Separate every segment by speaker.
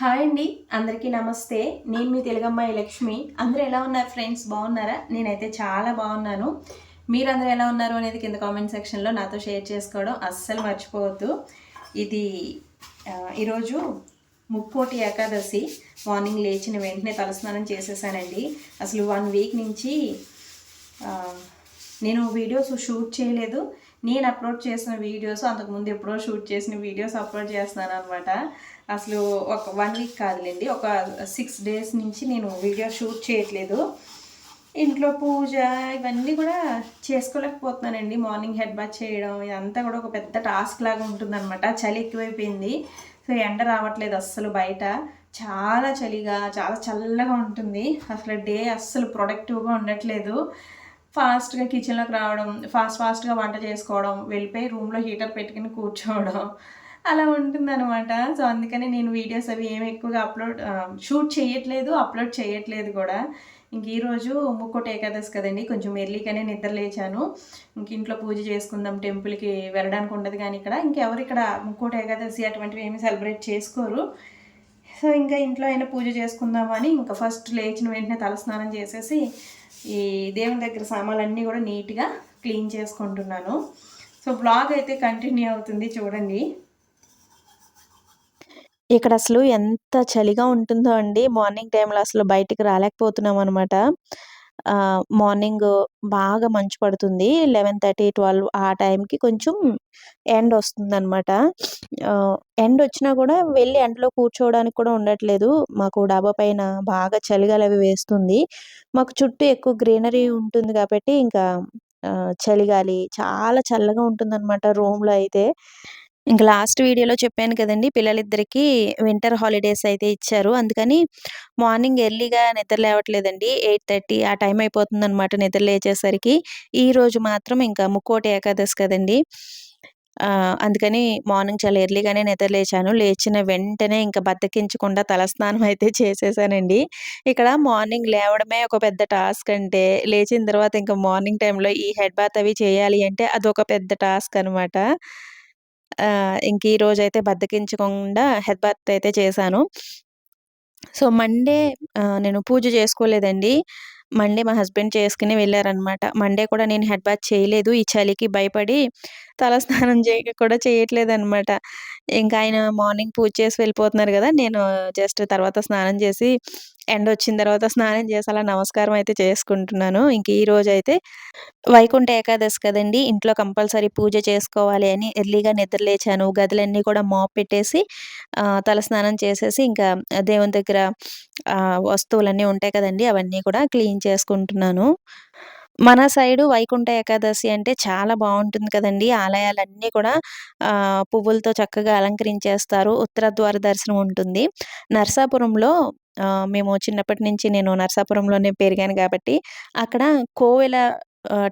Speaker 1: Hi అండి అందరికీ నమస్తే. నేను మీ తెలుగమ్మాయి లక్ష్మి. అందరూ ఎలా ఉన్నారు ఫ్రెండ్స్? బాగున్నారా? నేనైతే చాలా బాగున్నాను. మీరందరూ ఎలా ఉన్నారు అనేది కింద కామెంట్ సెక్షన్లో నాతో షేర్ చేసుకోవడం అస్సలు మర్చిపోవద్దు. ఇది ఈరోజు ముక్కోటి ఏకాదశి. మార్నింగ్ లేచిన వెంటనే తలస్నానం చేసేసానండి. అసలు వన్ వీక్ నుంచి నేను వీడియోస్ షూట్ చేయలేదు. నేను అప్లోడ్ చేసిన వీడియోస్ అంతకుముందు ఎప్పుడో షూట్ చేసిన వీడియోస్ అప్లోడ్ చేస్తున్నాను అనమాట అసలు ఒక వన్ వీక్ కాదులేండి ఒక సిక్స్ డేస్ నుంచి నేను వీడియో షూట్ చేయట్లేదు. ఇంట్లో పూజ ఇవన్నీ కూడా చేసుకోలేకపోతున్నానండి. మార్నింగ్ హెడ్ బాత్ చేయడం ఇదంతా కూడా ఒక పెద్ద టాస్క్ లాగా ఉంటుందన్నమాట. చలి ఎక్కువైపోయింది. సో ఎండ రావట్లేదు అస్సలు బయట. చాలా చలిగా చాలా చల్లగా ఉంటుంది. అసలు డే అస్సలు ప్రొడక్టివ్గా ఉండట్లేదు. ఫాస్ట్గా కిచెన్లోకి రావడం ఫాస్ట్ ఫాస్ట్గా వంట చేసుకోవడం వెళ్ళిపోయి రూమ్లో హీటర్ పెట్టుకుని కూర్చోవడం. అలా ఉంటుందన్నమాట. సో అందుకని నేను వీడియోస్ అవి ఏమి ఎక్కువగా అప్లోడ్ షూట్ చేయట్లేదు అప్లోడ్ చేయట్లేదు కూడా. ఇంక ఈరోజు ముక్కోట ఏకాదశి కదండి కొంచెం ఎర్లీగానే నిద్ర లేచాను. ఇంక ఇంట్లో పూజ చేసుకుందాం టెంపుల్కి వెళ్ళడానికి ఉండదు కానీ ఇక్కడ. ఇంకెవరు ఇక్కడ ముక్కోట ఏకాదశి అటువంటివి ఏమి సెలబ్రేట్ చేసుకోరు. సో ఇంకా ఇంట్లో అయినా పూజ చేసుకుందామని ఇంకా ఫస్ట్ లేచిన వెంటనే తలస్నానం చేసేసి ఈ దేవుని దగ్గర సామాన్లన్నీ కూడా నీట్గా క్లీన్ చేసుకుంటున్నాను. సో బ్లాగ్ అయితే కంటిన్యూ అవుతుంది చూడండి. ఇక్కడ అసలు ఎంత చలిగా ఉంటుందో అండి. మార్నింగ్ టైంలో అసలు బయటికి రాలేకపోతున్నాం అనమాట మార్నింగ్ బాగా మంచు పడుతుంది. లెవెన్ థర్టీ ట్వెల్వ్ ఆ టైంకి కొంచెం ఎండ్ వస్తుంది అనమాట ఎండ్ వచ్చినా కూడా వెళ్ళి ఎండలో కూర్చోవడానికి కూడా ఉండట్లేదు. మాకు డాబా పైన బాగా చలిగాలు అవి వేస్తుంది. మాకు చుట్టూ ఎక్కువ గ్రీనరీ ఉంటుంది కాబట్టి ఇంకా చలిగాలి చాలా చల్లగా ఉంటుంది అనమాట రూమ్లో అయితే. ఇంకా లాస్ట్ వీడియోలో చెప్పాను కదండి పిల్లలిద్దరికి వింటర్ హాలిడేస్ అయితే ఇచ్చారు. అందుకని మార్నింగ్ ఎర్లీగా నిద్ర లేవట్లేదండి. ఎయిట్ థర్టీ ఆ టైం అయిపోతుంది అనమాట నిద్ర లేచేసరికి. ఈ రోజు మాత్రం ఇంకా ముక్కోటి ఏకాదశి కదండి. అందుకని మార్నింగ్ చాలా ఎర్లీగానే నిద్ర లేచాను. లేచిన వెంటనే ఇంకా బద్దకించకుండా తలస్నానం అయితే చేసేసానండి. ఇక్కడ మార్నింగ్ లేవడమే ఒక పెద్ద టాస్క్ అంటే లేచిన తర్వాత ఇంకా మార్నింగ్ టైంలో ఈ హెడ్ బాత్ అవి చేయాలి అంటే అదొక పెద్ద టాస్క్ అనమాట ఇంక ఈ రోజు అయితే బద్దకించకుండా హెడ్ బాత్ అయితే చేశాను. సో మండే నేను పూజ చేసుకోలేదండి. మండే మా హస్బెండ్ చేసుకుని వెళ్ళారనమాట. మండే కూడా నేను హెడ్ బాత్ చేయలేదు. ఈ చలికి భయపడి తలస్నానం చేయక కూడా చేయట్లేదు అనమాట ఇంకా ఆయన మార్నింగ్ పూజ చేసి వెళ్ళిపోతున్నారు కదా! నేను జస్ట్ తర్వాత స్నానం చేసి ఎండ వచ్చిన తర్వాత స్నానం చేసి అలా నమస్కారం అయితే చేసుకుంటున్నాను. ఇంక ఈ రోజు అయితే వైకుంఠ ఏకాదశి కదండి ఇంట్లో కంపల్సరీ పూజ చేసుకోవాలి అని ఎర్లీగా నిద్రలేచాను గదులన్నీ కూడా మాప్ పెట్టేసి తలస్నానం చేసేసి ఇంకా దేవుని దగ్గర వస్తువులన్నీ ఉంటాయి కదండి అవన్నీ కూడా క్లీన్ చేసుకుంటున్నాను. మన సైడు వైకుంఠ ఏకాదశి అంటే చాలా బాగుంటుంది కదండి. ఆలయాలన్నీ కూడా పువ్వులతో చక్కగా అలంకరించేస్తారు. ఉత్తర ద్వార దర్శనం ఉంటుంది. నర్సాపురంలో మేము చిన్నప్పటి నుంచి నేను నర్సాపురంలోనే పెరిగాను కాబట్టి అక్కడ కోవెల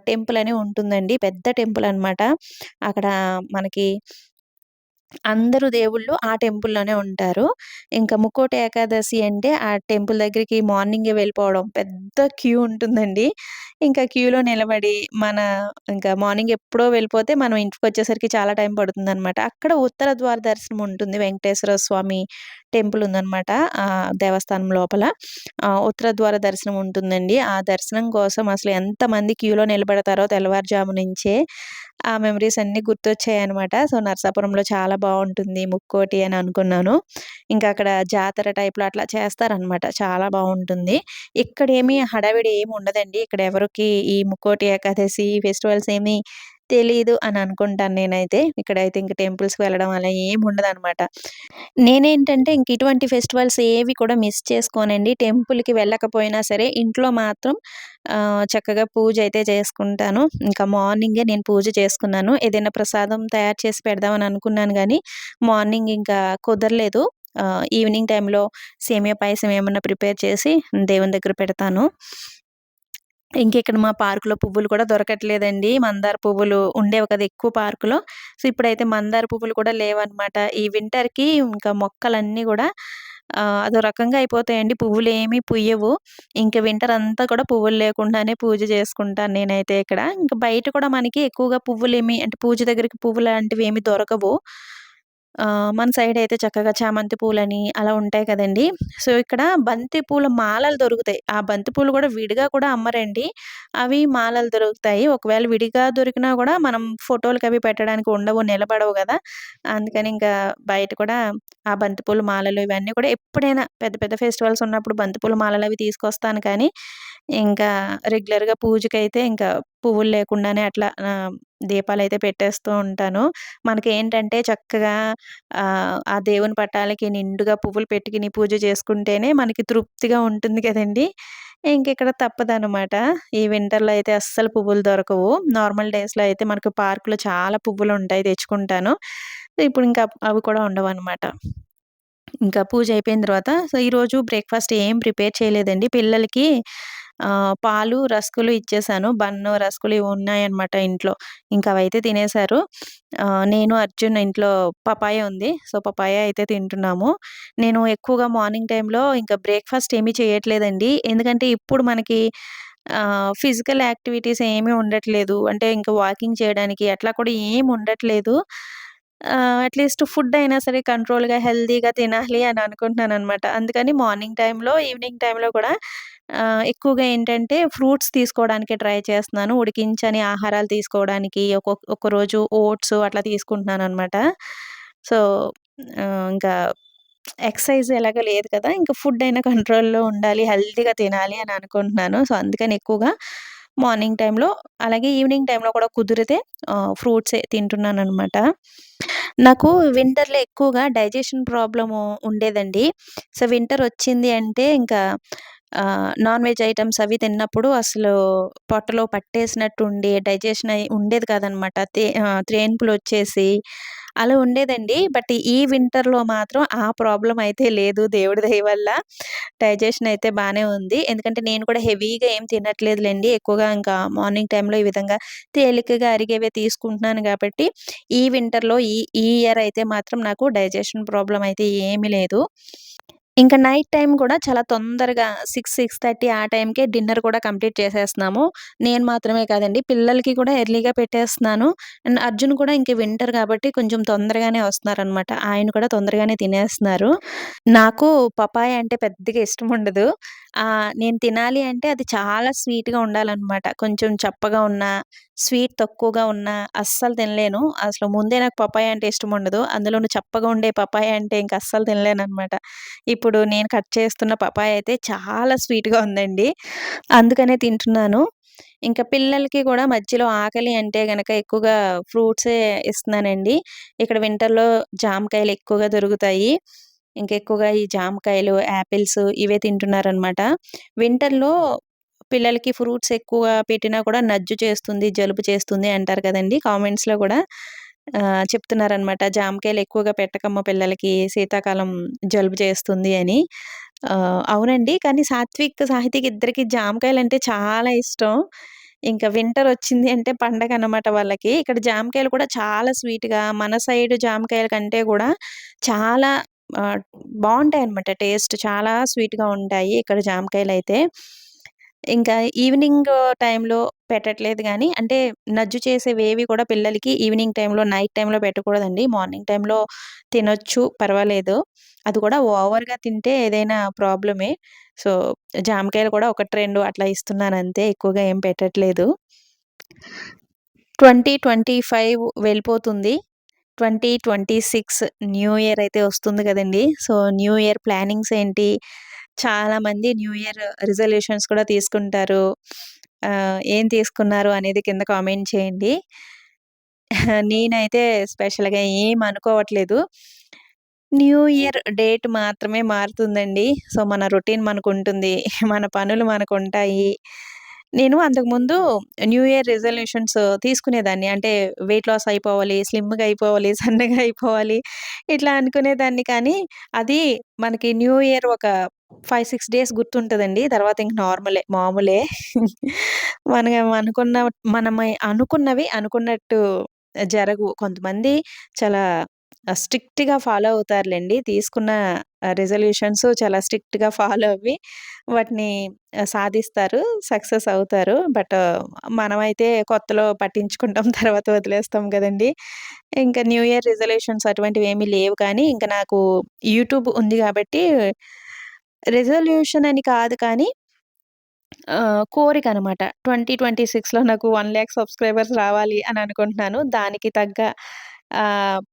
Speaker 1: టెంపుల్ అని ఉంటుందండి. పెద్ద టెంపుల్ అన్నమాట. అక్కడ మనకి అందరూ దేవుళ్ళు ఆ టెంపుల్లోనే ఉంటారు. ఇంకా ముక్కోటి ఏకాదశి అంటే ఆ టెంపుల్ దగ్గరికి మార్నింగే వెళ్ళిపోవడం పెద్ద క్యూ ఉంటుందండి. ఇంకా క్యూలో నిలబడి మన ఇంకా మార్నింగ్ ఎప్పుడో వెళ్ళిపోతే మనం ఇంటికి వచ్చేసరికి చాలా టైం పడుతుంది అనమాట అక్కడ ఉత్తర ద్వార దర్శనం ఉంటుంది. వెంకటేశ్వర స్వామి టెంపుల్ ఉందన్నమాట ఆ దేవస్థానం లోపల. ఉత్తర ద్వార దర్శనం ఉంటుందండి. ఆ దర్శనం కోసం అసలు ఎంతమంది క్యూలో నిలబడతారో తెల్లవారుజాము నుంచే ఆ మెమరీస్ అన్నీ గుర్తొచ్చాయి అనమాట సో నర్సాపురంలో చాలా బాగుంటుంది ముక్కోటి అని అనుకున్నాను. ఇంకా అక్కడ జాతర టైప్లో అట్లా చేస్తారనమాట చాలా బాగుంటుంది ఇక్కడ ఏమీ హడావిడి ఏమి ఉండదండి ఇక్కడ ఎవరికి ఈ ముక్కోటి ఏకాదశి ఫెస్టివల్స్ ఏమీ తెలీదు అని అనుకుంటాను నేనైతే. ఇక్కడైతే ఇంక టెంపుల్స్కి వెళ్ళడం అలా ఏమి ఉండదు అనమాట నేనేంటంటే ఇంక ఇటువంటి ఫెస్టివల్స్ ఏవి కూడా మిస్ చేసుకోనండి. టెంపుల్కి వెళ్ళకపోయినా సరే ఇంట్లో మాత్రం చక్కగా పూజ అయితే చేసుకుంటాను. ఇంకా మార్నింగే నేను పూజ చేసుకున్నాను. ఏదైనా ప్రసాదం తయారు చేసి పెడదామని అనుకున్నాను కానీ మార్నింగ్ ఇంకా కుదరలేదు. ఈవినింగ్ టైంలో సేమియా పాయసం ఏమన్నా ప్రిపేర్ చేసి దేవుని దగ్గర పెడతాను. ఇక్కడ మా పార్కులో పువ్వులు కూడా దొరకట్లేదండి. మందార పువ్వులు ఉండేవి కదా ఎక్కువ పార్కులో. సో ఇప్పుడైతే మందార పువ్వులు కూడా లేవన్నమాట. ఈ వింటర్కి ఇంకా మొక్కలన్నీ కూడా అదో రకంగా అయిపోతాయండి. పువ్వులు ఏమీ పుయ్యవు. ఇంకా వింటర్ అంతా కూడా పువ్వులు లేకుండానే పూజ చేసుకుంటాను నేనైతే ఇక్కడ. ఇంకా బయట కూడా మనకి ఎక్కువగా పువ్వులు ఏమి అంటే పూజ దగ్గరికి పువ్వులు లాంటివి ఏమి దొరకవు. మన సైడ్ అయితే చక్కగా చామంతి పూలని అలా ఉంటాయి కదండీ! సో, ఇక్కడ బంతి పూల మాలలు దొరుకుతాయి. ఆ బంతి పూలు కూడా విడిగా కూడా అమ్మరండి. అవి మాలలు దొరుకుతాయి. ఒకవేళ విడిగా దొరికినా కూడా మనం ఫోటోలకవి పెట్టడానికి ఉండవు, నిలబడవు కదా అందుకని ఇంకా బయట కూడా ఆ బంతి పూల మాలలు ఇవన్నీ కూడా ఎప్పుడైనా పెద్ద పెద్ద ఫెస్టివల్స్ ఉన్నప్పుడు బంతి పూల అవి తీసుకొస్తాను కానీ, ఇంకా రెగ్యులర్‌గా పూజకైతే ఇంకా పువ్వులు లేకుండానే అట్లా దీపాలు అయితే పెట్టేస్తూ ఉంటాను. మనకి ఏంటంటే చక్కగా ఆ దేవుని పటాలకి నిండుగా పువ్వులు పెట్టుకుని పూజ చేసుకుంటేనే మనకి తృప్తిగా ఉంటుంది కదండీ! ఇంకిక్కడ తప్పదనమాట. ఈ వింటర్‌లో అయితే అస్సలు పువ్వులు దొరకవు. నార్మల్ డేస్‌లో అయితే మనకు పార్కులో చాలా పువ్వులు ఉంటాయి తెచ్చుకుంటాను. ఇప్పుడు ఇంకా అవి కూడా ఉండవు అనమాట ఇంకా పూజ అయిపోయిన తర్వాత సో, ఈరోజు బ్రేక్‌ఫాస్ట్ ఏం ప్రిపేర్ చేయలేదండి. పిల్లలకి పాలు, రస్కులు ఇచ్చేసాను. బన్ను, రస్కులు ఇవి ఉన్నాయన్నమాట ఇంట్లో. ఇంకా అవైతే తినేసారు. నేను, అర్జున్ ఇంట్లో పపాయ ఉంది. సో, పపాయ అయితే తింటున్నాము. నేను ఎక్కువగా మార్నింగ్ టైంలో ఇంకా బ్రేక్‌ఫాస్ట్ ఏమీ చేయట్లేదండి. ఎందుకంటే ఇప్పుడు మనకి ఫిజికల్ యాక్టివిటీస్ ఏమీ ఉండట్లేదు. అంటే ఇంకా వాకింగ్ చేయడానికి అట్లా కూడా ఏమి ఉండట్లేదు. అట్‌లీస్ట్ ఫుడ్ అయినా సరే కంట్రోల్‌గా, హెల్తీగా తినాలి అని అనుకుంటున్నాను అనమాట అందుకని మార్నింగ్ టైంలో ఈవినింగ్ టైంలో కూడా ఎక్కువగా ఏంటంటే ఫ్రూట్స్ తీసుకోవడానికి ట్రై చేస్తున్నాను. ఉడికించని ఆహారాలు తీసుకోవడానికి ఒక్కొక్క రోజు ఓట్స్ అట్లా తీసుకుంటున్నాను అనమాట సో, ఇంకా ఎక్సర్సైజ్ ఎలాగో లేదు కదా! ఇంకా ఫుడ్ అయినా కంట్రోల్‌లో ఉండాలి, హెల్తీగా తినాలి అని అనుకుంటున్నాను. సో, అందుకని ఎక్కువగా మార్నింగ్ టైంలో అలాగే ఈవినింగ్ టైంలో కూడా కుదిరితే ఆహ్, తింటున్నాను అనమాట నాకు వింటర్‌లో ఎక్కువగా డైజెషన్ ప్రాబ్లము ఉండేదండి. సో, వింటర్ వచ్చింది అంటే ఇంకా నాన్ వెజ్ ఐటమ్స్ అవి తిన్నప్పుడు అసలు పొట్టలో పట్టేసినట్టు ఉండి డైజెషన్ అయి ఉండేది కాదనమాట. తే ఆహ్, త్రేన్పులొచ్చేసి అలా ఉండేదండి. బట్ ఈ వింటర్‌లో మాత్రం ఆ ప్రాబ్లం అయితే లేదు దేవుడి దయ వల్ల. డైజెషన్ అయితే బాగానే ఉంది. ఎందుకంటే నేను కూడా హెవీగా ఏం తినట్లేదులేండి ఎక్కువగా ఇంకా మార్నింగ్ టైంలో ఈ విధంగా తేలికగా అరిగేవే తీసుకుంటున్నాను కాబట్టి ఈ వింటర్‌లో ఈ ఈ ఇయర్ అయితే మాత్రం నాకు డైజెషన్ ప్రాబ్లం అయితే ఏమీ లేదు. ఇంకా నైట్ టైం కూడా చాలా తొందరగా 6, 6:30 ఆ టైంకే డిన్నర్ కూడా కంప్లీట్ చేసేస్తున్నాము. నేను మాత్రమే కాదండి పిల్లలకి కూడా ఎర్లీగా పెట్టేస్తున్నాను. అండ్ అర్జున్ కూడా ఇంక వింటర్ కాబట్టి కొంచెం తొందరగానే వస్తున్నారనమాట. ఆయన కూడా తొందరగానే తినేస్తున్నారు. నాకు పపాయ అంటే పెద్దగా ఇష్టం ఉండదు నేను తినాలి అంటే అది చాలా స్వీట్‌గా ఉండాలన్నమాట కొంచెం చప్పగా ఉన్నా, స్వీట్ తక్కువగా ఉన్నా అస్సలు తినలేను. అసలు ముందే నాకు పపాయ అంటే ఇష్టం ఉండదు అందులోను చప్పగా ఉండే పపాయ అంటే ఇంక అస్సలు తినలేననమాట. ఇప్పుడు ఇప్పుడు నేను కట్ చేస్తున్న పపాయ అయితే చాలా స్వీట్‌గా ఉందండి. అందుకనే తింటున్నాను. ఇంకా పిల్లలకి కూడా మధ్యలో ఆకలి అంటే గనక ఎక్కువగా ఫ్రూట్సే ఇస్తున్నానండి. ఇక్కడ వింటర్‌లో జామకాయలు ఎక్కువగా దొరుకుతాయి. ఇంకా ఎక్కువగా ఈ జామకాయలు, యాపిల్స్ ఇవే తింటున్నారనమాట. వింటర్‌లో పిల్లలకి ఫ్రూట్స్ ఎక్కువగా పెట్టినా కూడా నజ్జు చేస్తుంది, జలుబు చేస్తుంది అంటారు కదండి కామెంట్స్‌లో కూడా చెప్తున్నారనమాట. జామకాయలు ఎక్కువగా పెట్టకమ్మ పిల్లలకి శీతాకాలం జలుబు చేస్తుంది అని. అవునండి. కానీ సాత్విక్, సాహిత్యం ఇద్దరికి జామకాయలు అంటే చాలా ఇష్టం. ఇంకా వింటర్ వచ్చింది అంటే పండగ అనమాట వాళ్ళకి. ఇక్కడ జామకాయలు కూడా చాలా స్వీట్‌గా మన సైడ్ జామకాయల కంటే కూడా చాలా బాగుంటాయి అనమాట టేస్ట్. చాలా స్వీట్‌గా ఉంటాయి ఇక్కడ జామకాయలు అయితే ఇంకా ఈవినింగ్ టైంలో పెట్టట్లేదు కానీ అంటే నజ్జు చేసేవేవి కూడా పిల్లలకి ఈవినింగ్ టైంలో నైట్ టైంలో పెట్టకూడదండి. మార్నింగ్ టైంలో తినొచ్చు పర్వాలేదు. అది కూడా ఓవర్‌గా తింటే ఏదైనా ప్రాబ్లమే. సో, జామకాయలు కూడా 1, 2 అట్లా ఇస్తున్నాను అంతే ఎక్కువగా ఏం పెట్టట్లేదు. 2025 వెళ్ళిపోతుంది. 2026 న్యూ ఇయర్ అయితే వస్తుంది కదండి సో, న్యూ ఇయర్ ప్లానింగ్స్ ఏంటి? చాలామంది న్యూ ఇయర్ రిజల్యూషన్స్ కూడా తీసుకుంటారు. ఏం తీసుకున్నారు అనేది కింద కామెంట్ చేయండి. నేనైతే స్పెషల్‌గా ఏం అనుకోవట్లేదు. న్యూ ఇయర్ డేట్ మాత్రమే మారుతుందండి. సో, మన రొటీన్ మనకుంటుంది. మన పనులు మనకు ఉంటాయి నేను అంతకుముందు న్యూ ఇయర్ రిజల్యూషన్స్ తీసుకునేదాన్ని. అంటే వెయిట్ లాస్ అయిపోవాలి, స్లిమ్‌గా అయిపోవాలి, సన్నగా అయిపోవాలి ఇట్లా అనుకునేదాన్ని. కానీ అది మనకి న్యూ ఇయర్ ఒక 5, 6 డేస్ గుర్తుంటుందండి తర్వాత ఇంక నార్మలే మామూలే. మనం అనుకున్న మనమై అనుకున్నవి అనుకున్నట్టు జరగవు. కొంతమంది చాలా స్ట్రిక్ట్‌గా ఫాలో అవుతారులేండి తీసుకున్న రెజల్యూషన్స్ రిజల్యూషన్స్ చాలా స్ట్రిక్ట్‌గా ఫాలో అవి వాటిని సాధిస్తారు. సక్సెస్ అవుతారు. బట్ మనమైతే కొత్తలో పట్టించుకుంటాం. తర్వాత వదిలేస్తాం కదండి ఇంకా న్యూ ఇయర్ రిజలూషన్స్ అటువంటివి ఏమీ లేవు కానీ, ఇంకా నాకు యూట్యూబ్ ఉంది కాబట్టి రిజల్యూషన్ అని కాదు కానీ కోరిక అనమాట ట్వంటీ ట్వంటీ సిక్స్లో నాకు వన్ ల్యాక్ సబ్స్క్రైబర్స్ రావాలి అని అనుకుంటున్నాను. దానికి తగ్గ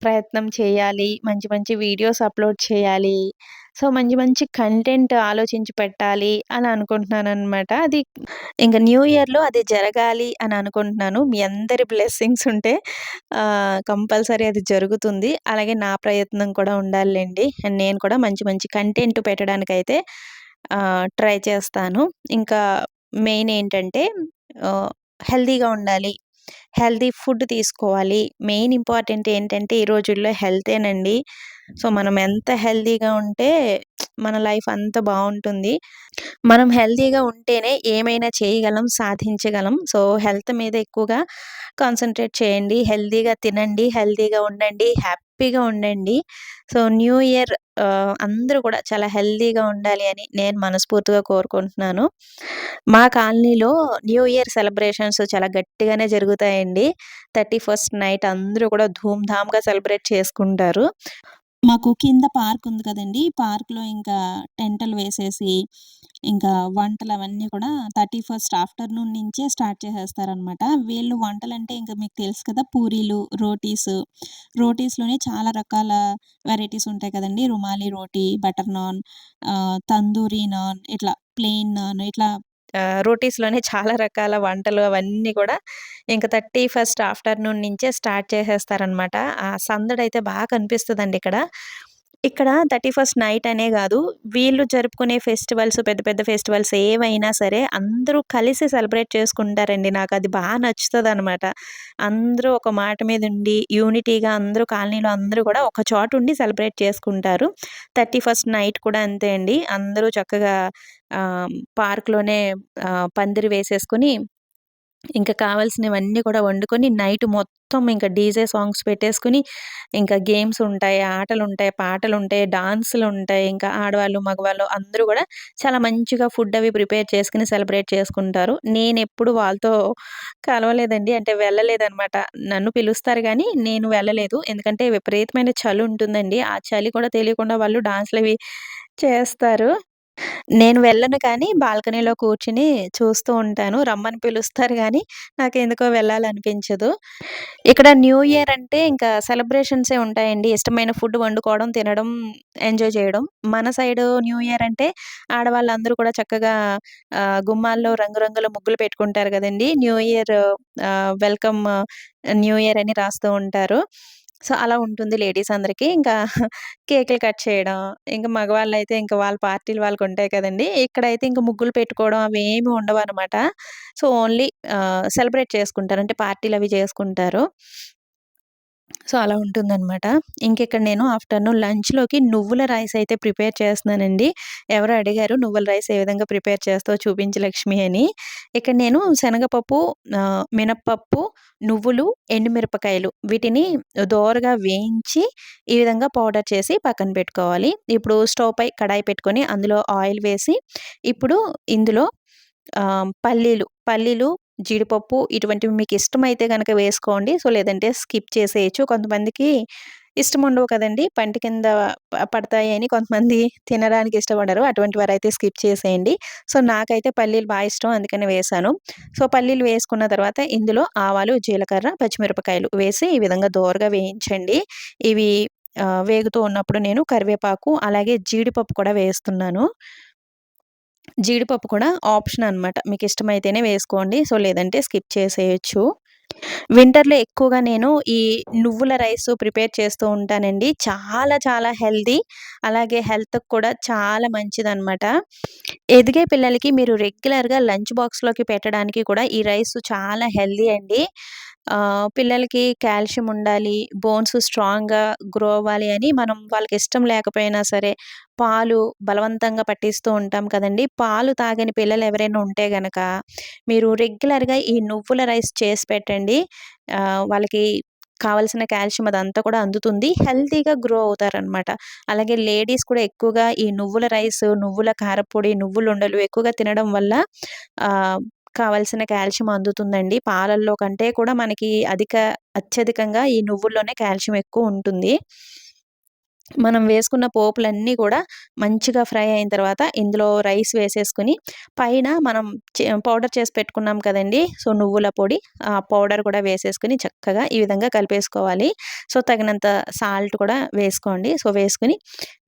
Speaker 1: ప్రయత్నం చేయాలి. మంచి మంచి వీడియోస్ అప్‌లోడ్ చేయాలి. సో, మంచి మంచి కంటెంట్ ఆలోచించి పెట్టాలి అని అనుకుంటున్నాను అనమాట అది ఇంకా న్యూ ఇయర్‌లో అది జరగాలి అని అనుకుంటున్నాను. మీ అందరి బ్లెస్సింగ్స్ ఉంటే కంపల్సరీ అది జరుగుతుంది. అలాగే నా ప్రయత్నం కూడా ఉండాలండి అండ్ నేను కూడా మంచి మంచి కంటెంట్ పెట్టడానికైతే ట్రై చేస్తాను. ఇంకా మెయిన్ ఏంటంటే హెల్దీగా హెల్తీగా ఉండాలి. హెల్తీ ఫుడ్ తీసుకోవాలి. మెయిన్ ఇంపార్టెంట్ ఏంటంటే ఈ రోజుల్లో హెల్తేనండి. సో, మనం ఎంత హెల్తీగా ఉంటే మన లైఫ్ అంత బాగుంటుంది మనం హెల్తీగా ఉంటేనే ఏమైనా చేయగలం, సాధించగలం. సో, హెల్త్ మీద ఎక్కువగా కాన్సన్ట్రేట్ చేయండి. హెల్తీగా తినండి, హెల్తీగా ఉండండి, హ్యాపీ హ్యాపీగా ఉండండి. సో, న్యూ ఇయర్ అందరూ కూడా చాలా హెల్తీగా ఉండాలి అని నేను మనస్ఫూర్తిగా కోరుకుంటున్నాను. మా కాలనీలో న్యూ ఇయర్ సెలబ్రేషన్స్ చాలా గట్టిగానే జరుగుతాయండి. 31st నైట్ అందరూ కూడా ధూమ్‌ధామ్‌గా సెలబ్రేట్ చేసుకుంటారు. మాకు కింద పార్క్ ఉంది కదండీ! పార్క్‌లో ఇంకా టెంటలు వేసేసి, ఇంకా వంటలు అవన్నీ కూడా 31st ఆఫ్టర్‌నూన్ నుంచే స్టార్ట్ చేసేస్తారనమాట. వీళ్ళు వంటలంటే ఇంకా మీకు తెలుసు కదా! పూరీలు, రోటీస్. రోటీస్‌లోనే చాలా రకాల వెరైటీస్ ఉంటాయి కదండీ! రుమాలి రోటీ, బటర్ నాన్, తందూరీ తందూరి నాన్, ఇట్లా ప్లెయిన్ నాన్ ఇట్లా రోటీస్‌లోనే చాలా రకాల వంటలు అవన్నీ కూడా ఇంకా థర్టీ ఫస్ట్ ఆఫ్టర్‌నూన్ నుంచే స్టార్ట్ చేసేస్తారనమాట. ఆ సందడైతే బాగా కనిపిస్తుందండి ఇక్కడ. ఇక్కడ 31st నైట్ అనే కాదు వీళ్ళు జరుపుకునే ఫెస్టివల్స్ పెద్ద పెద్ద ఫెస్టివల్స్ ఏవైనా సరే అందరూ కలిసి సెలబ్రేట్ చేసుకుంటారండి. నాకు అది బాగా నచ్చుతుంది అనమాట అందరూ ఒక మాట మీద ఉండి యూనిటీగా అందరూ కాలనీలో అందరూ కూడా ఒక చోట ఉండి సెలబ్రేట్ చేసుకుంటారు. 31st నైట్ కూడా అంతే అండి. అందరూ చక్కగా పార్క్‌లోనే పందిరి వేసేసుకొని ఇంకా కావాల్సినవన్నీ కూడా వండుకొని నైట్ మొత్తం ఇంకా డీజే సాంగ్స్ పెట్టేసుకొని, ఇంకా గేమ్స్ ఉంటాయి, ఆటలు ఉంటాయి పాటలు ఉంటాయి డాన్సులు ఉంటాయి ఇంకా ఆడవాళ్ళు, మగవాళ్ళు అందరూ కూడా చాలా మంచిగా ఫుడ్ అవి ప్రిపేర్ చేసుకుని సెలబ్రేట్ చేసుకుంటారు. నేను ఎప్పుడు వాళ్ళతో కలవలేదండి. అంటే వెళ్ళలేదనమాట. నన్ను పిలుస్తారు కానీ నేను వెళ్ళలేదు. ఎందుకంటే విపరీతమైన చలి ఉంటుందండి ఆ చలి కూడా తెలియకుండా వాళ్ళు డాన్సులవి చేస్తారు. నేను వెళ్ళను కానీ బాల్కనీలో కూర్చొని చూస్తూ ఉంటాను. రమ్మని పిలుస్తారు గానీ, నాకెందుకో వెళ్ళాలనిపించదు. ఇక్కడ న్యూ ఇయర్ అంటే ఇంకా సెలబ్రేషన్సే ఉంటాయండి. ఇష్టమైన ఫుడ్ వండుకోవడం, తినడం, ఎంజాయ్ చేయడం. మన సైడు న్యూ ఇయర్ అంటే ఆడవాళ్ళందరూ కూడా చక్కగా గుమ్మాల్లో రంగురంగుల ముగ్గులు పెట్టుకుంటారు గదండీ! New year welcome new year అని రాస్తూ ఉంటారు. సో, అలా ఉంటుంది లేడీస్ అందరికి. ఇంకా కేకులు కట్ చేయడం, ఇంకా మగవాళ్ళు అయితే ఇంకా వాళ్ళ పార్టీలు వాళ్ళకి ఉంటాయి కదండీ! ఇక్కడైతే ఇంకా ముగ్గులు పెట్టుకోవడం అవేమి ఉండవనమాట. సో, ఓన్లీ సెలబ్రేట్ చేసుకుంటారు. అంటే పార్టీలు అవి చేసుకుంటారు. సో, అలా ఉంటుందనమాట. ఇంకెక్కడ నేను ఆఫ్టర్‌నూన్ లంచ్‌లోకి నువ్వుల రైస్ అయితే ప్రిపేర్ చేస్తున్నానండి. ఎవరు అడిగారు నువ్వుల రైస్ ఏ విధంగా ప్రిపేర్ చేస్తావు చూపించి లక్ష్మి అని. ఇక్కడ నేను శనగపప్పు, మినప్పప్పు మినపప్పు, నువ్వులు, ఎండుమిరపకాయలు వీటిని దోరగా వేయించి ఈ విధంగా పౌడర్ చేసి పక్కన పెట్టుకోవాలి. ఇప్పుడు స్టవ్ పై కడాయి పెట్టుకొని అందులో ఆయిల్ వేసి, ఇప్పుడు ఇందులో పల్లీలు, పల్లీలు, జీడిపప్పు ఇటువంటివి మీకు ఇష్టమైతే కనుక వేసుకోండి. సో, లేదంటే స్కిప్ చేసేయచ్చు కొంతమందికి ఇష్టం ఉండవు కదండీ! పంటి కింద పడతాయి పడతాయని కొంతమంది తినడానికి ఇష్టపడరు. అటువంటి వారు అయితే స్కిప్ చేసేయండి. సో, నాకైతే పల్లీలు బాగా ఇష్టం అందుకని వేశాను. సో, పల్లీలు వేసుకున్న తర్వాత ఇందులో ఆవాలు, జీలకర్ర, పచ్చిమిరపకాయలు వేసి ఈ విధంగా దోరగా వేయించండి. ఇవి వేగుతూ ఉన్నప్పుడు నేను కరివేపాకు అలాగే జీడిపప్పు కూడా వేస్తున్నాను. జీడిపప్పు కూడా ఆప్షన్ అనమాట. మీకిష్టమైతేనే వేసుకోండి. సో, లేదంటే స్కిప్ చేసేయొచ్చు. వింటర్‌లో ఎక్కువగా నేను ఈ నువ్వుల రైస్ ప్రిపేర్ చేస్తూ ఉంటానండి. చాలా చాలా హెల్తీ. అలాగే హెల్త్‌కి కూడా చాలా మంచిదనమాట. ఎదిగే పిల్లలకి మీరు రెగ్యులర్‌గా లంచ్ బాక్స్‌లోకి పెట్టడానికి కూడా ఈ రైస్ చాలా హెల్తీ అండి. పిల్లలకి కాల్షియం ఉండాలి, బోన్స్ స్ట్రాంగ్‌గా గ్రో అవ్వాలి అని మనం వాళ్ళకి ఇష్టం లేకపోయినా సరే పాలు బలవంతంగా పట్టిస్తూ ఉంటాం కదండీ! పాలు తాగని పిల్లలు ఎవరైనా ఉంటే గనక మీరు రెగ్యులర్‌గా ఈ నువ్వుల రైస్ చేసి పెట్టండి. వాళ్ళకి కావాల్సిన కాల్షియం అదంతా కూడా అందుతుంది హెల్తీగా గ్రో అవుతారనమాట అలాగే లేడీస్ కూడా ఎక్కువగా ఈ నువ్వుల రైస్ నువ్వుల కారపొడి నువ్వులు ఉండలు ఎక్కువగా తినడం వల్ల కావాల్సిన కాల్షియం అందుతుందండి. పాలల్లో కంటే కూడా మనకి అధిక అత్యధికంగా ఈ నువ్వుల్లోనే కాల్షియం ఎక్కువ ఉంటుంది. మనం వేసుకున్న పోపులన్నీ కూడా మంచిగా ఫ్రై అయిన తర్వాత ఇందులో రైస్ వేసేసుకుని పైన మనం పౌడర్ చేసి పెట్టుకున్నాం కదండి సో నువ్వుల పొడి ఆ పౌడర్ కూడా వేసేసుకుని చక్కగా ఈ విధంగా కలిపేసుకోవాలి. సో తగినంత సాల్ట్ కూడా వేసుకోండి. సో వేసుకుని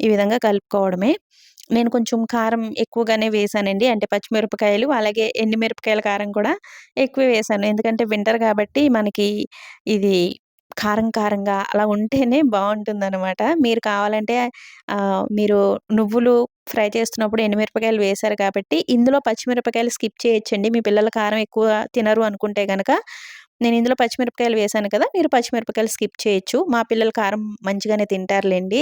Speaker 1: ఈ విధంగా కలుపుకోవడమే. నేను కొంచెం కారం ఎక్కువగానే వేసానండి. అంటే పచ్చిమిరపకాయలు అలాగే ఎండుమిరపకాయల కారం కూడా ఎక్కువ వేసాను. ఎందుకంటే వింటర్ కాబట్టి మనకి ఇది కారం కారంగా అలా ఉంటేనే బాగుంటుందన్నమాట. మీరు కావాలంటే మీరు నువ్వులు ఫ్రై చేస్తున్నప్పుడు ఎండుమిరపకాయలు వేశారు కాబట్టి ఇందులో పచ్చిమిరపకాయలు స్కిప్ చేయొచ్చండి. మీ పిల్లల కారం ఎక్కువ తినరు అనుకుంటే కనుక నేను ఇందులో పచ్చిమిరపకాయలు వేశాను కదా మీరు పచ్చిమిరపకాయలు స్కిప్ చేయొచ్చు. మా పిల్లలు కారం మంచిగానే తింటారులేండి.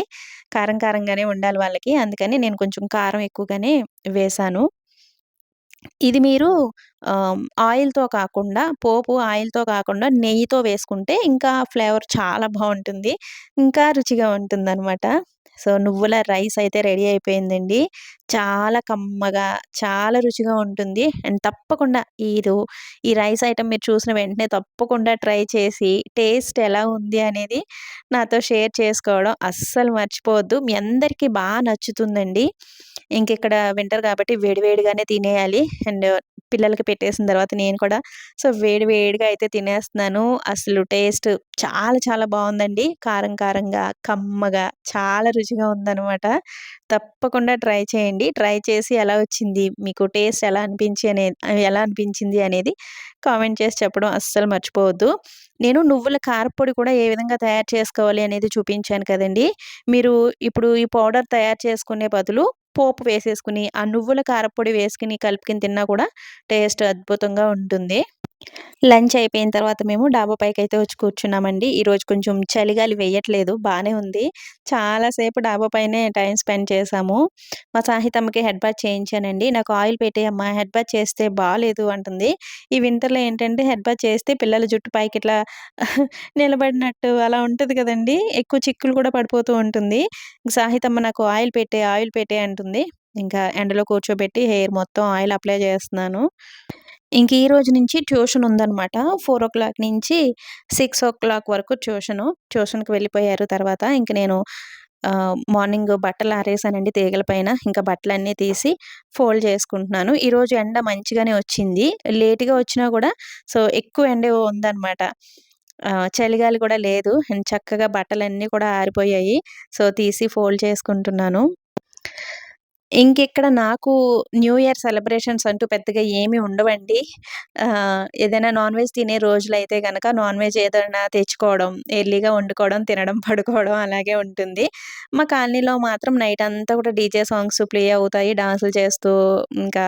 Speaker 1: కారం కారంగానే ఉండాలి వాళ్ళకి. అందుకని నేను కొంచెం కారం ఎక్కువగానే వేశాను ఇది మీరు ఆయిల్‌తో కాకుండా పోపు ఆయిల్‌తో కాకుండా నెయ్యితో వేసుకుంటే ఇంకా ఫ్లేవర్ చాలా బాగుంటుంది. ఇంకా రుచిగా ఉంటుందనమాట. సో, నువ్వుల రైస్ అయితే రెడీ అయిపోయిందండి. చాలా కమ్మగా, చాలా రుచిగా ఉంటుంది. అండ్ తప్పకుండా ఈరు ఈ రైస్ ఐటెం మీరు చూసిన వెంటనే తప్పకుండా ట్రై చేసి టేస్ట్ ఎలా ఉంది అనేది నాతో షేర్ చేసుకోవడం అస్సలు మర్చిపోవద్దు. మీ అందరికీ బాగా నచ్చుతుందండి. ఇంకెక్కడ వింటర్ కాబట్టి వేడివేడిగానే తినేయాలి. అండ్ పిల్లలకి పెట్టేసిన తర్వాత నేను కూడా సో, వేడి వేడిగా అయితే తినేస్తున్నాను. అసలు టేస్ట్ చాలా చాలా బాగుందండి. కారం కారంగా, కమ్మగా చాలా రుచిగా ఉందనమాట. తప్పకుండా ట్రై చేయండి. ట్రై చేసి ఎలా వచ్చింది? మీకు టేస్ట్ ఎలా అనిపించి అనేది ఎలా అనిపించింది అనేది కామెంట్ చేసి చెప్పడం అస్సలు మర్చిపోవద్దు. నేను నువ్వుల కారపొడి కూడా ఏ విధంగా తయారు చేసుకోవాలి అనేది చూపించాను కదండీ! మీరు ఇప్పుడు ఈ పౌడర్ తయారు చేసుకునే బదులు పోపు వేసేసుకుని, ఆ నువ్వుల కారపొడి వేసుకుని కలుపుకొని తిన్నా కూడా టేస్ట్ అద్భుతంగా ఉంటుంది. లంచ్ అయిపోయిన తర్వాత మేము డాబా పైకి అయితే వచ్చి కూర్చున్నామండి. ఈరోజు కొంచెం చలిగాలి వేయట్లేదు బాగానే ఉంది. చాలాసేపు డాబా పైనే టైం స్పెండ్ చేశాము. మా సాహితమ్మకి హెడ్ బాత్ చేయించానండి. నాకు ఆయిల్ పెట్టేయమ్మా హెడ్ బాత్ చేస్తే బాగాలేదు అంటుంది. ఈ వింటర్‌లో ఏంటంటే హెడ్ బాత్ చేస్తే పిల్లల జుట్టు పైకి ఇట్లా నిలబడినట్టు అలా ఉంటుంది కదండీ! ఎక్కువ చిక్కులు కూడా పడిపోతూ ఉంటుంది. సాహితమ్మ నాకు ఆయిల్ పెట్టే, ఆయిల్ పెట్టే అంటుంది. ఇంకా ఎండలో కూర్చోబెట్టి హెయిర్ మొత్తం ఆయిల్ అప్లై చేస్తున్నాను. ఇంక ఈ రోజు నుంచి ట్యూషన్ ఉందనమాట. క్లాక్ నుంచి సిక్స్ ఓ క్లాక్ వరకు ట్యూషను. ట్యూషన్‌కి వెళ్ళిపోయారు తర్వాత. ఇంక నేను మార్నింగ్ బట్టలు ఆరేసానండి తీగల పైన. ఇంకా బట్టలన్నీ తీసి ఫోల్డ్ చేసుకుంటున్నాను. ఈరోజు ఎండ మంచిగానే వచ్చింది. లేట్‌గా వచ్చినా కూడా సో, ఎక్కువ ఎండ ఉందన్నమాట చలిగాలి కూడా లేదు. చక్కగా బట్టలన్నీ కూడా ఆరిపోయాయి. సో, తీసి ఫోల్డ్ చేసుకుంటున్నాను. ఇంకిక్కడ నాకు న్యూ ఇయర్ సెలబ్రేషన్స్ అంటూ పెద్దగా ఏమి ఉండవండి. ఏదైనా నాన్ వెజ్ తినే రోజులైతే కనుక నాన్ వెజ్ ఏదైనా తెచ్చుకోవడం, ఎర్లీగా వండుకోవడం, తినడం, పడుకోవడం అలాగే ఉంటుంది. మా కాలనీలో మాత్రం నైట్ అంతా కూడా డీజే సాంగ్స్ ప్లే అవుతాయి. డాన్సులు చేస్తూ ఇంకా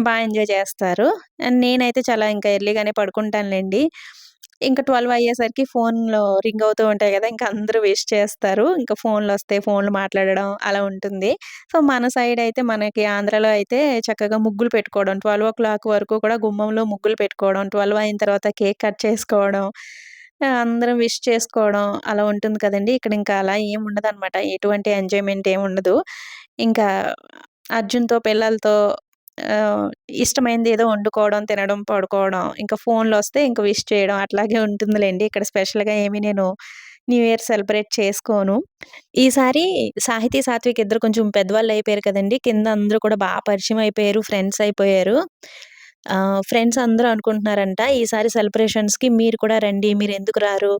Speaker 1: బాగా ఎంజాయ్ చేస్తారు. అండ్ నేనైతే చాలా ఇంకా ఎర్లీగానే పడుకుంటానులెండి. ఇంకా 12 అయ్యేసరికి ఫోన్‌లో రింగ్ అవుతూ ఉంటాయి కదా ఇంకా అందరూ విష్ చేస్తారు. ఇంకా ఫోన్లు వస్తే ఫోన్‌లు మాట్లాడడం అలా ఉంటుంది. సో, మన సైడ్ అయితే మనకి ఆంధ్రాలో అయితే చక్కగా ముగ్గులు పెట్టుకోవడం 12:00 వరకు కూడా గుమ్మంలో ముగ్గులు పెట్టుకోవడం, 12 అయిన తర్వాత కేక్ కట్ చేసుకోవడం, అందరం విష్ చేసుకోవడం అలా ఉంటుంది కదండి ఇక్కడ ఇంకా అలా ఏమి ఉండదనమాట. ఎటువంటి ఎంజాయ్‌మెంట్ ఏమి ఉండదు. ఇంకా అర్జున్‌తో పిల్లలతో ఇష్టమైంది ఏదో వండుకోవడం, తినడం, పడుకోవడం. ఇంకా ఫోన్‌లొస్తే ఇంకా విష్ చేయడం అట్లాగే ఉంటుందిలేండి ఇక్కడ స్పెషల్‌గా ఏమి నేను న్యూ ఇయర్ సెలబ్రేట్ చేసుకోను. ఈసారి సాహితీ, సాత్విక్ ఇద్దరు కొంచెం పెద్దవాళ్ళు అయిపోయారు కదండీ! కింద అందరూ కూడా బాగా పరిచయం అయిపోయారు. ఫ్రెండ్స్ అయిపోయారు. ఫ్రెండ్స్ అందరూ అనుకుంటున్నారంట ఈసారి సెలబ్రేషన్స్‌కి మీరు కూడా రండి. మీరు ఎందుకు రారు?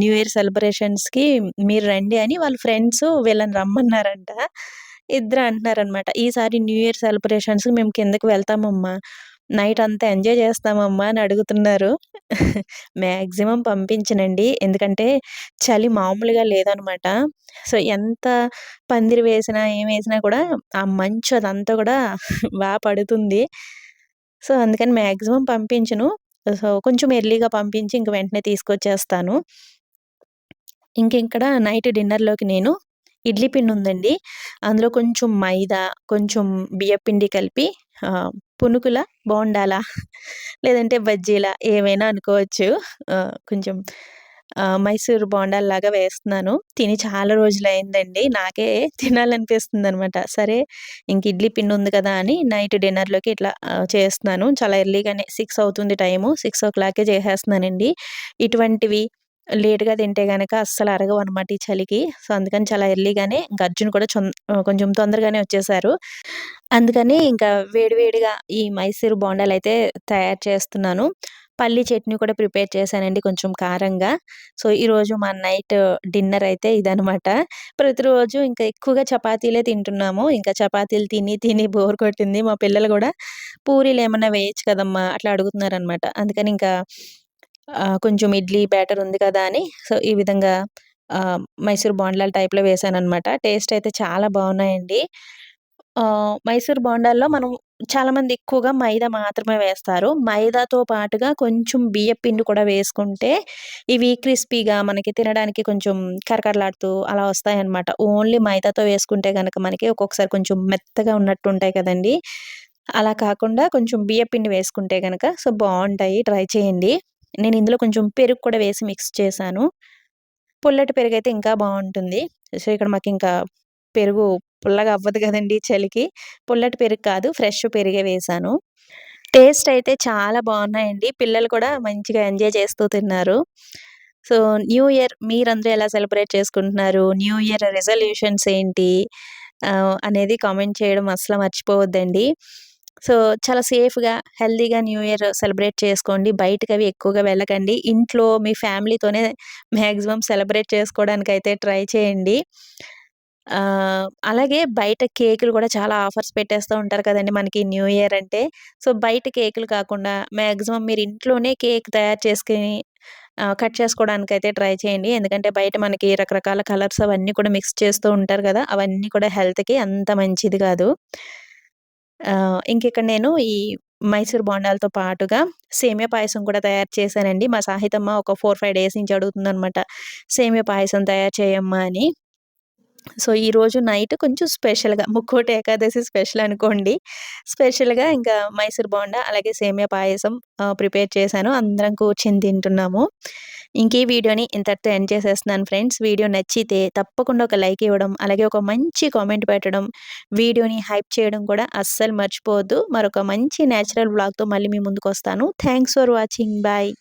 Speaker 1: న్యూ ఇయర్ సెలబ్రేషన్స్‌కి మీరు రండి అని వాళ్ళ ఫ్రెండ్స్ వీళ్ళని రమ్మన్నారంట. ఇద్దరు అంటున్నారనమాట. "ఈసారి న్యూ ఇయర్ సెలబ్రేషన్స్ మేము కిందకి వెళ్తామమ్మా. నైట్ అంతా ఎంజాయ్ చేస్తామమ్మా" అని అడుగుతున్నారు. మ్యాక్సిమం పంపించనండి. ఎందుకంటే చలి మామూలుగా లేదనమాట. సో, ఎంత పందిరి వేసినా, ఏం వేసినా కూడా ఆ మంచు అదంతా కూడా బాగా పడుతుంది. సో, అందుకని మ్యాక్సిమం పంపించను. సో, కొంచెం ఎర్లీగా పంపించి ఇంక వెంటనే తీసుకొచ్చేస్తాను. ఇంక ఇక్కడ నైట్ డిన్నర్‌లోకి నేను ఇడ్లీ పిండి ఉందండి. అందులో కొంచెం మైదా, కొంచెం బియ్యపిండి కలిపి పునుకుల, బోండాల లేదంటే బజ్జీలా ఏమైనా అనుకోవచ్చు. కొంచెం మైసూర్ బోండాల్లాగా వేస్తున్నాను. తిని చాలా రోజులు అయిందండి నాకే తినాలనిపిస్తుంది అనమాట సరే ఇంక ఇడ్లీ పిండి ఉంది కదా అని నైట్ డిన్నర్‌లోకి ఇట్లా చేస్తున్నాను. చాలా ఎర్లీగానే సిక్స్ అవుతుంది టైము. 6:00కే చేసేస్తున్నానండి. ఇటువంటివి లేట్‌గా తింటే కనుక అస్సలు అరగవు అనమాట ఈ చలికి. సో, అందుకని చాలా ఎర్లీగానే ఇంకా అర్జున్ కూడా కొంచెం తొందరగానే వచ్చేసారు. అందుకని ఇంకా వేడివేడిగా ఈ మైసూర్ అయితే తయారు చేస్తున్నాను. పల్లీ చట్నీ కూడా ప్రిపేర్ చేశానండి కొంచెం కారంగా. సో, ఈరోజు మా నైట్ డిన్నర్ అయితే ఇదనమాట. ప్రతిరోజు ఇంకా ఎక్కువగా చపాతీలే తింటున్నాము. ఇంకా చపాతీలు తిని తిని బోర్ కొట్టింది. మా పిల్లలు కూడా పూరీలు ఏమన్నా వేయచ్చు కదమ్మా! అట్లా అడుగుతున్నారనమాట. అందుకని ఇంకా కొంచెం ఇడ్లీ బ్యాటర్ ఉంది కదా అని సో, ఈ విధంగా మైసూర్ బోండాల టైప్‌లో అనమాట టేస్ట్ అయితే చాలా బాగున్నాయండి మైసూర్ బోండాల్లో మనం చాలామంది ఎక్కువగా మైదా మాత్రమే వేస్తారు. మైదాతో పాటుగా కొంచెం బియ్య పిండి కూడా వేసుకుంటే ఇవి క్రిస్పీగా మనకి తినడానికి కొంచెం కరకరలాడుతూ అలా వస్తాయన్నమాట. ఓన్లీ మైదాతో వేసుకుంటే కనుక మనకి ఒక్కొక్కసారి కొంచెం మెత్తగా ఉన్నట్టు ఉంటాయి కదండీ! అలా కాకుండా కొంచెం బియ్య పిండి వేసుకుంటే కనుక సో, బాగుంటాయి ట్రై చేయండి. నేను ఇందులో కొంచెం పెరుగు కూడా వేసి మిక్స్ చేశాను. పుల్లటి పెరుగు అయితే ఇంకా బాగుంటుంది సో, ఇక్కడ మాకు ఇంకా పెరుగు పుల్లగా అవ్వదు కదండి చలికి. పుల్లటి పెరుగు కాదు ఫ్రెష్ పెరుగే వేశాను. టేస్ట్ అయితే చాలా బాగున్నాయండి పిల్లలు కూడా మంచిగా ఎంజాయ్ చేస్తూ తిన్నారు. సో, న్యూ ఇయర్ మీరందరూ ఎలా సెలబ్రేట్ చేసుకుంటున్నారు? న్యూ ఇయర్ రిజల్యూషన్స్ ఏంటి? అనేది కామెంట్ చేయడం అస్సలు మర్చిపోవద్దండి. సో, చాలా సేఫ్‌గా, హెల్తీగా న్యూ ఇయర్ సెలబ్రేట్ చేసుకోండి. బయటకవి ఎక్కువగా వెళ్ళకండి. ఇంట్లో మీ ఫ్యామిలీతోనే మ్యాక్సిమం సెలబ్రేట్ చేసుకోవడానికి అయితే ట్రై చేయండి. అలాగే బయట కేకులు కూడా చాలా ఆఫర్స్ పెట్టేస్తూ ఉంటారు కదండి మనకి న్యూ ఇయర్ అంటే. సో, బయట కేకులు కాకుండా మ్యాక్సిమం మీరు ఇంట్లోనే కేక్ తయారు చేసుకొని కట్ చేసుకోవడానికి అయితే ట్రై చేయండి. ఎందుకంటే బయట మనకి రకరకాల కలర్స్ అవన్నీ కూడా మిక్స్ చేస్తూ ఉంటారు కదా అవన్నీ కూడా హెల్త్‌కి అంత మంచిది కాదు ఇంకెక్కడ ఇంకిక్కడ నేను ఈ మైసూర్ బోండాలతో పాటుగా సేమియా పాయసం కూడా తయారు చేశానండి. మా సాహితమ్మ ఒక 4, 5 డేస్ నుంచి అడుగుతుందనమాట. సేమియా పాయసం తయారు చేయమ్మా అని. సో, ఈరోజు నైట్ కొంచెం స్పెషల్‌గా ముక్కోటి ఏకాదశి స్పెషల్ అనుకోండి. స్పెషల్‌గా ఇంకా మైసూర్ బోండా, అలాగే సేమియా పాయసం ప్రిపేర్ చేశాను. అందరం కూర్చొని తింటున్నాము. ఇంకే వీడియోని ఇంతటితో ఎండ్ చేసేస్తున్నాను ఫ్రెండ్స్. వీడియో నచ్చితే తప్పకుండా ఒక లైక్ ఇవ్వడం, అలాగే ఒక మంచి కామెంట్ పెట్టడం, వీడియోని హైప్ చేయడం కూడా అస్సలు మర్చిపోవద్దు. మరొక మంచి నేచురల్ బ్లాగ్తో మళ్ళీ మీ ముందుకు వస్తాను థ్యాంక్స్ ఫర్ వాచింగ్. బాయ్.